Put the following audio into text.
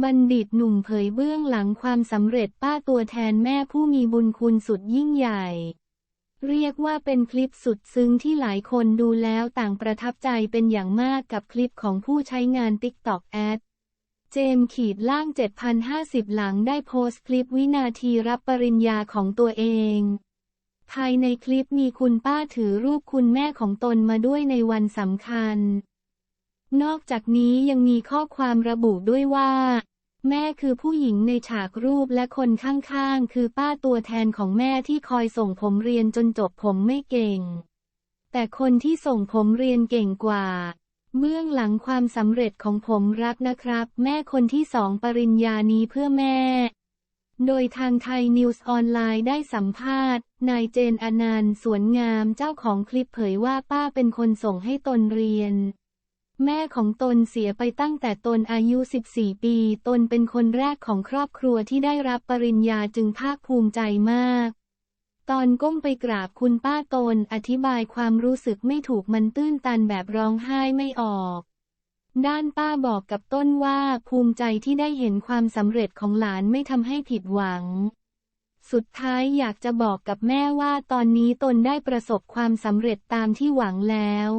บัณฑิตหนุ่มเผยเบื้องหลังความสำเร็จป้าตัวแทนแม่ผู้มีบุญคุณสุดยิ่งใหญ่ เรียกว่าเป็นคลิปสุดซึ้งที่หลายคนดูแล้วต่างประทับใจเป็นอย่างมากกับคลิปของผู้ใช้งาน TikTok แอดเจมขีดล่าง 7,050 หลังได้โพสต์คลิปวินาทีรับปริญญาของตัวเอง ภายในคลิปมีคุณป้าถือรูปคุณแม่ของตนมาด้วยในวันสำคัญ นอกจากนี้ยังมีข้อความระบุด้วยว่า แม่คือผู้หญิงในฉากรูปและคนข้างๆ คือป้าตัวแทนของแม่ที่คอยส่งผมเรียนจนจบผมไม่เก่ง แต่คนที่ส่งผมเรียนเก่งกว่า เบื้องหลังความสำเร็จของผมรักนะครับ แม่คนที่สองปริญญานี้เพื่อแม่ โดยทางไทยนิวส์ออนไลน์ได้สัมภาษณ์ นายเจนอนันต์สวนงามเจ้าของคลิปเผยว่าป้าเป็นคนส่งให้ตนเรียน แม่ของตนเสียไปตั้งแต่ตนอายุ 14 ปี ตนเป็นคนแรกของครอบครัวที่ได้รับปริญญาจึงภาคภูมิใจมาก ตอนก้มไปกราบคุณป้าตนอธิบายความรู้สึกไม่ถูกมันตื้นตันแบบร้องไห้ไม่ออก ด้านป้าบอกกับต้นว่าภูมิใจที่ได้เห็นความสำเร็จของหลานไม่ทำให้ผิดหวัง สุดท้ายอยากจะบอกกับแม่ว่าตอนนี้ตนได้ประสบความสำเร็จตามที่หวังแล้ว